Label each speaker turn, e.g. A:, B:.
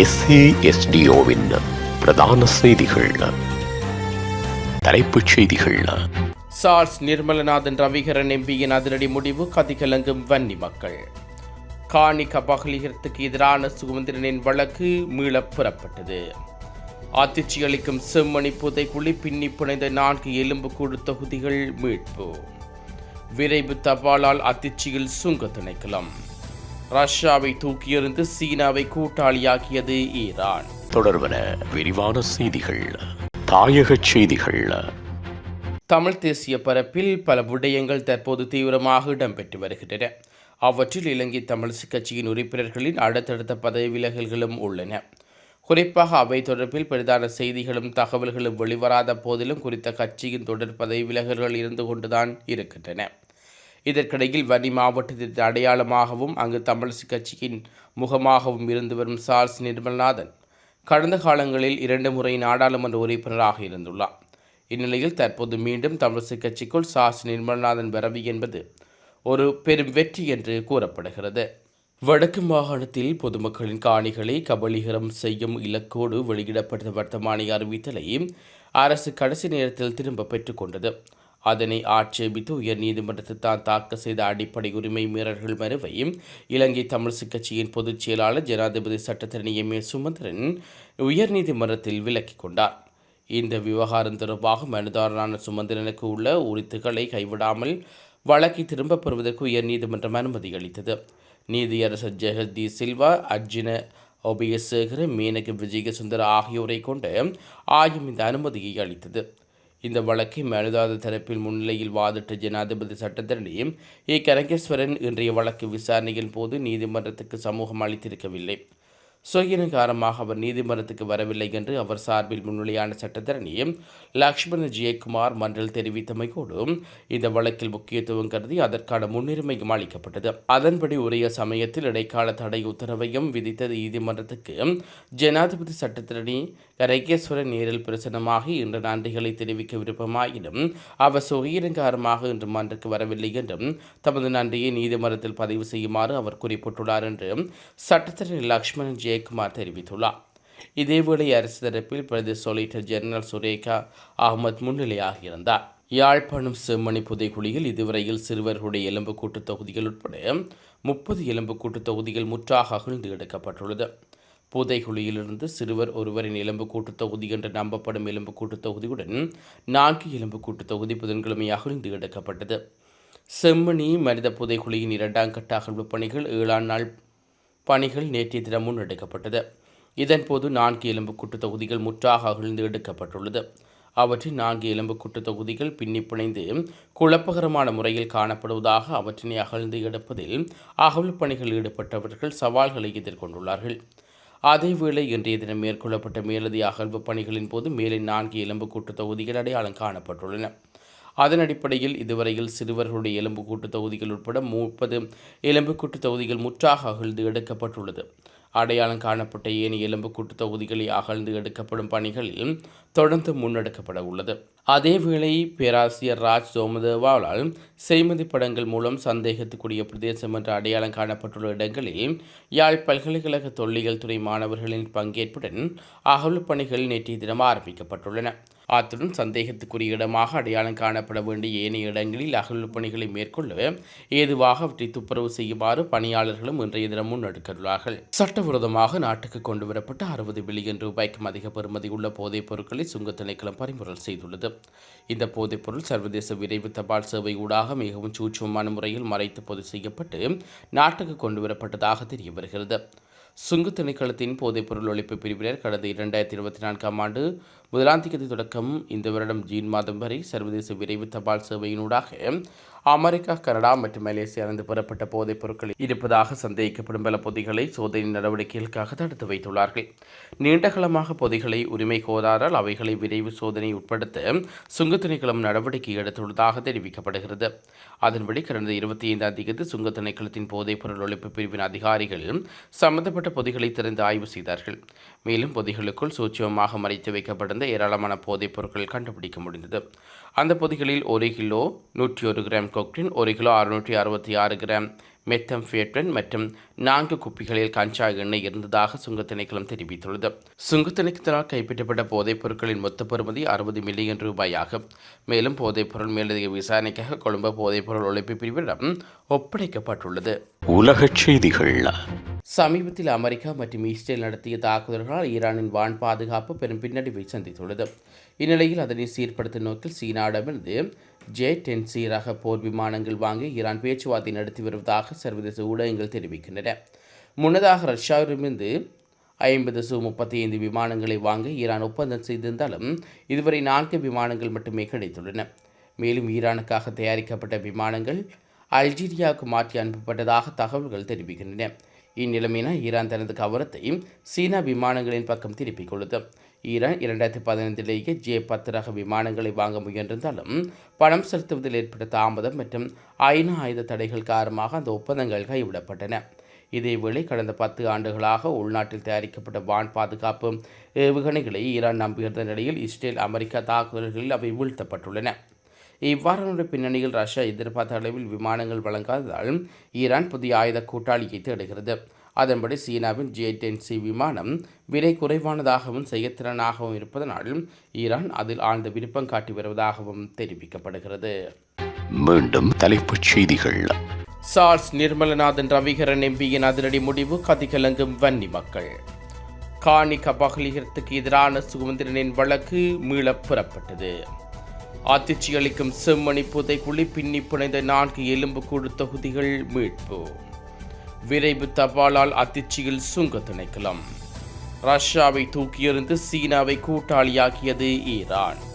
A: எஸ்ஏஎஸ்டிஓவின் பிரதான செய்திகள். தலைப்புச் செய்திகள்.
B: சார்ஸ் நிர்மலநாதன் ரவிகரன் எம்பியின் அதிரடி முடிவு கதிகலங்கும் வன்னி மக்கள். காணி கபகலிகரத்துக்கு எதிரான சுகந்திரனின் வழக்கு மீளப் புறப்பட்டது. அதிர்ச்சி அளிக்கும் செம்மணி புதைக்குழி பின்னி புனைந்த நான்கு எலும்புக்கூடு தொகுதிகள் மீட்பு. விரைவு தபாலால் அதிர்ச்சியில் சுங்க திணைக்கலாம் ரஷ்யாவை தூக்கியெறிந்து சீனாவை கூட்டாளியாக்கியது ஈரான்.
A: தொடர்பன விரிவான செய்திகள் தாயகச் செய்திகள்.
B: தமிழ் தேசிய பரப்பில் பல விடயங்கள் தற்போது தீவிரமாக இடம்பெற்று வருகின்றன. அவற்றில் இலங்கை தமிழிசை கட்சியின் உறுப்பினர்களின் அடுத்தடுத்த பதவி விலகல்களும் உள்ளன. குறிப்பாக அவை தொடர்பில் பிரதான செய்திகளும் தகவல்களும் வெளிவராத போதிலும் குறித்த கட்சியின் தொடர் பதவி விலகல்கள் இருந்து கொண்டுதான் இருக்கின்றன. இதற்கிடையில் வன்னி மாவட்டத்தின் அடையாளமாகவும் அங்கு தமிழிசை கட்சியின் முகமாகவும் இருந்து வரும் சார்ஸ் நிர்மல்நாதன் கடந்த காலங்களில் இரண்டு முறை நாடாளுமன்ற உறுப்பினராக இருந்துள்ளார். இந்நிலையில் தற்போது மீண்டும் தமிழிசை கட்சிக்குள் சார்ஸ் நிர்மல்நாதன் வரவி என்பது ஒரு பெரும் வெற்றி என்று கூறப்படுகிறது. வடக்கு மாகாணத்தில் பொதுமக்களின் காணிகளை கபலீகரம் செய்யும் இலக்கோடு வெளியிடப்பட்ட வர்த்தமானி அறிவித்தலை அரசு கடைசி நேரத்தில் திரும்ப பெற்றுக்கொண்டது அதனை ஆட்சேபித்து உயர் நீதிமன்றத்தில் தான் தாக்கல் செய்த அடிப்படை உரிமை மீறல்கள் மனுவை இலங்கை தமிழிசை கட்சியின் பொதுச் செயலாளர் ஜனாதிபதி சட்டத்தரணி எம். ஏ. சுமந்திரன் உயர்நீதிமன்றத்தில் விலக்கிக் கொண்டார். இந்த விவகாரம் தொடர்பாக மனுதாரரான சுமந்திரனுக்கு உள்ள உரித்துக்களை கைவிடாமல் வழக்கை திரும்பப் பெறுவதற்கு உயர்நீதிமன்றம் அனுமதி அளித்தது. நீதியரசர் ஜெகதி சில்வா அர்ஜுன ஒபியசேகர மேனக விஜயசுந்தர் ஆகியோரை கொண்டு ஆயும் இந்த அனுமதியை அளித்தது. இந்த வழக்கை மனுதாத தரப்பில் முன்னிலையில் வாதிட்ட ஜனாதிபதி சட்டத்தரணி ஏ. கரகேஸ்வரன் இன்றைய வழக்கு விசாரணையின் போது நீதிமன்றத்துக்கு சமூகம் அளித்திருக்கவில்லை. சுகின காரணமாக அவர் நீதிமன்றத்துக்கு வரவில்லை என்று அவர் சார்பில் முன்னிலையான சட்டத்தரணி லக்ஷ்மண ஜெயக்குமார் மன்றல் தெரிவித்தமையோடு இந்த வழக்கில் முக்கியத்துவம் கருதி அதற்கான முன்னுரிமையும் அளிக்கப்பட்டது. அதன்படி உரிய சமயத்தில் இடைக்கால தடை உத்தரவையும் விதித்த நீதிமன்றத்துக்கு ஜனாதிபதி சட்டத்தரணி கரைகேஸ்வரன் நேரில் பிரசனமாகி இன்று நன்றிகளை தெரிவிக்க விருப்பமாயினும் அவர் சுகின காரணமாக இன்று மன்றக்கு வரவில்லை என்றும் தமது நன்றியை நீதிமன்றத்தில் பதிவு செய்யுமாறு அவர் குறிப்பிட்டுள்ளார் என்று சட்டத்தரணி லக்ஷ்மணன் ஜெயக்குமார் தெரிவித்துள்ளார். இதேவேளை அரசு தரப்பில் பிரதி சொலிட்டர் ஜெனரல் சுரேகா அகமத் முன்னிலையாக இருந்தார் யாழ்ப்பாணம் செம்மணி புதைக்குழியில் இதுவரையில் சிறுவர்களுடைய எலும்புக்கூட்டு தொகுதிகள் உட்பட முப்பது எலும்புக்கூட்டு தொகுதிகள் முற்றாக அகழ்ந்து எடுக்கப்பட்டுள்ளது. புதைகுழியிலிருந்து சிறுவர் ஒருவரின் எலும்புக்கூட்டு தொகுதி என்று நம்பப்படும் எலும்புக்கூட்டு தொகுதியுடன் நான்கு எலும்புக்கூட்டு தொகுதி புதன்கிழமை அகழ்ந்து எடுக்கப்பட்டது. செம்மணி மனித புதைகுழியின் இரண்டாம் கட்ட அகழ்வு பணிகள் ஏழாம் நாள் பணிகள் நேற்றைய தினம் முன்னெடுக்கப்பட்டது இதன்போது நான்கு எலும்புக்கூட்டு தொகுதிகள் முற்றாக அகழ்ந்து எடுக்கப்பட்டுள்ளது. அவற்றின் நான்கு எலும்புக்கூட்டு தொகுதிகள் பின்னி பிணைந்து குழப்பகரமான முறையில் காணப்படுவதாக அவற்றினை அகழ்ந்து எடுப்பதில் அகழ் பணிகள் ஈடுபட்டவர்கள் சவால்களை எதிர்கொண்டுள்ளார்கள். அதேவேளை இன்றைய தினம் மேற்கொள்ளப்பட்ட மேலதிக அகழ்வு பணிகளின் போது மேலே நான்கு எலும்புக்கூட்டு தொகுதிகள் அடையாளம் காணப்பட்டுள்ளன. அதன் அடிப்படையில் இதுவரையில் சிறுவர்களுடைய எலும்புக்கூட்டு தொகுதிகள் உட்பட முப்பது எலும்புக்கூட்டு தொகுதிகள் முற்றாக அகழ்ந்து எடுக்கப்பட்டுள்ளது. அடையாளம் காணப்பட்ட ஏனைய எலும்புக்கூட்டு தொகுதிகளை அகழ்ந்து எடுக்கப்படும் பணிகளில் தொடர்ந்து முன்னெடுக்கப்பட உள்ளது. அதேவேளை பேராசிரியர் ராஜ் சோமதேவாவால் செய்மதி படங்கள் மூலம் சந்தேகத்துக்குரிய பிரதேசம் என்ற அடையாளம் காணப்பட்டுள்ள இடங்களில் யாழ் பல்கலைக்கழக தொல்லியல் துறை மாணவர்களின் பங்கேற்புடன் அகழ்வு பணிகள் நேற்றைய தினம் ஆரம்பிக்கப்பட்டுள்ளன. அத்துடன் சந்தேகத்துக்குரிய இடமாக அடையாளம் காணப்பட வேண்டிய ஏனைய இடங்களில் அகழ்வு பணிகளை மேற்கொள்ள ஏதுவாக அவற்றை துப்புரவு செய்யுமாறு பணியாளர்களும் இன்றைய தினம் முன்னெடுக்கிறார்கள் சட்டவிரோதமாக நாட்டுக்கு கொண்டுவரப்பட்ட அறுபது பில்லியன் ரூபாய்க்கும் அதிக பெறுமதி உள்ள போதைப் பொருட்களை சுங்க திணைக்களம் பறிமுதல் செய்துள்ளது. இந்த போதைப்பொருள் சர்வதேச விரைவு தபால் சேவை ஊடாக மிகவும் சூட்சமான முறையில் மறைத்து பொது செய்யப்பட்டு நாட்டுக்கு கொண்டுவரப்பட்டதாக தெரிய வருகிறது. சுங்கு திணைக்களத்தின் போதைப்பொருள் ஒழிப்பு பிரிவினர் கடந்த இரண்டாயிரத்தி இருபத்தி நான்காம் ஆண்டு முதலாம் தேதி தொடக்கம் இந்த வருடம் ஜீன் மாதம் வரை சர்வதேச விரைவு தபால் சேவையினூடாக அமெரிக்கா கனடா மற்றும் மலேசியாவிலிருந்து பெறப்பட்ட போதைப் பொருட்கள் இருப்பதாக சந்தேகிக்கப்படும் பல பொதிகளை சோதனை நடவடிக்கைகளுக்காக தடுத்து வைத்துள்ளார்கள். நீண்டகாலமாக பொதிகளை உரிமை கோராதால் அவைகளை விரைவு சோதனை உட்படுத்த சுங்கத்திணைக்களம் நடவடிக்கை எடுத்துள்ளதாக தெரிவிக்கப்படுகிறது. அதன்படி கடந்த இருபத்தி ஐந்தாம் தேதி சுங்க திணைக்களத்தின் போதைப் பொருள் ஒழிப்பு பிரிவின் அதிகாரிகள் சம்பந்தப்பட்ட பொதிகளை திறந்து ஆய்வு செய்தார்கள். மேலும் பொதிகளுக்குள் சூட்சமாக மறைத்து வைக்கப்பட்டிருந்த ஏராளமான போதைப் பொருட்கள் கண்டுபிடிக்க முடிந்தது. அந்த பொதிகளில் ஒரு கிலோ நூற்றி ஒரு கிராம் கொக்டின் ஒரு கிலோ அறுநூற்றி அறுபத்தி ஆறு கிராம் மெத்தம்ஃபேட்டன் மற்றும் நான்கு குப்பிகளில் கஞ்சா எண்ணெய் இருந்ததாக சுங்கத் திணைக்களம் தெரிவித்துள்ளது. சுங்கத் திணைக்களத்தால் கைப்பற்றப்பட்ட போதைப் பொருட்களின் மொத்த பெறுமதி அறுபது மில்லியன் ரூபாயாகும். மேலும் போதைப் பொருள் மேலதிக விசாரணைக்காக கொழும்பு போதைப் பொருள் ஒழிப்பு பிரிவிடம் ஒப்படைக்கப்பட்டுள்ளது.
A: உலகச் செய்திகள்.
B: சமீபத்தில் அமெரிக்கா மற்றும் இஸ்ரேல் நடத்திய தாக்குதல்களால் ஈரானின் வான் பாதுகாப்பு பெரும் பின்னடைவை சந்தித்துள்ளது. இந்நிலையில் அதனை சீர்படுத்தும் நோக்கில் சீனாவிடமிருந்து ஜே டென் சி ரக போர் விமானங்கள் வாங்கி ஈரான் பேச்சுவார்த்தை நடத்தி வருவதாக சர்வதேச ஊடகங்கள் தெரிவிக்கின்றன. முன்னதாக ரஷ்யாவிலிருந்து ஐம்பது சு முப்பத்தி ஐந்து விமானங்களை வாங்க ஈரான் ஒப்பந்தம் செய்திருந்தாலும் இதுவரை நான்கு விமானங்கள் மட்டுமே கிடைத்துள்ளன. மேலும் ஈரானுக்காக தயாரிக்கப்பட்ட விமானங்கள் அல்ஜீரியாவுக்கு மாற்றி அனுப்பப்பட்டதாக தகவல்கள் தெரிவிக்கின்றன. இந்நிலைமையினால் ஈரான் தனது கவனத்தை சீனா விமானங்களின் பக்கம் திருப்பிக் கொள்ளுது. ஈரான் இரண்டாயிரத்தி பதினைந்திலேயே ஜே பத்து ரக விமானங்களை வாங்க முயன்றிருந்தாலும் பணம் செலுத்துவதில் ஏற்பட்ட தாமதம் மற்றும் ஐநா ஆயுத தடைகள் காரணமாக அந்த ஒப்பந்தங்கள் கைவிடப்பட்டன. இதேவேளை கடந்த பத்து ஆண்டுகளாக உள்நாட்டில் தயாரிக்கப்பட்ட வான் பாதுகாப்பு ஏவுகணைகளை ஈரான் நம்புகின்ற நிலையில் இஸ்ரேல் அமெரிக்கா தாக்குதல்களில் அவை வீழ்த்தப்பட்டுள்ளன. இவ்வாறான பின்னணியில் ரஷ்யா எதிர்பார்த்த அளவில் விமானங்கள் வழங்காததால் ஈரான் புதிய ஆயுத கூட்டாளியை தேடுகிறது. அதன்படி சீனாவின் ஜே டென் சி விமானம் விலை குறைவானதாகவும் செயற்திறனாகவும் இருப்பதனால் ஈரான் அதில் ஆழ்ந்த விருப்பம் காட்டி வருவதாகவும் தெரிவிக்கப்படுகிறது.
A: மீண்டும் தலைப்புச் செய்திகள்.
B: சார்ஸ் நிர்மலநாதன் ரவிகரன் எம்பியின் அதிரடி முடிவு கதிகலங்கும் வன்னி மக்கள். காணி கபகலிகரத்துக்கு எதிரான சுதந்திரனின் வழக்கு மீளப் புறப்பட்டது. ஆத்திச்சி அளிக்கும் செம்மணி புதைக்குழி பின்னி புனைந்த நான்கு எலும்புக்கூடு தொகுதிகள் மீட்பு. விரைவு தபாலால் அதிர்ச்சியில் சுங்க திணைக்களம். ரஷ்யாவை தூக்கியெறிந்து சீனாவை கூட்டாளியாக்கியது ஈரான்.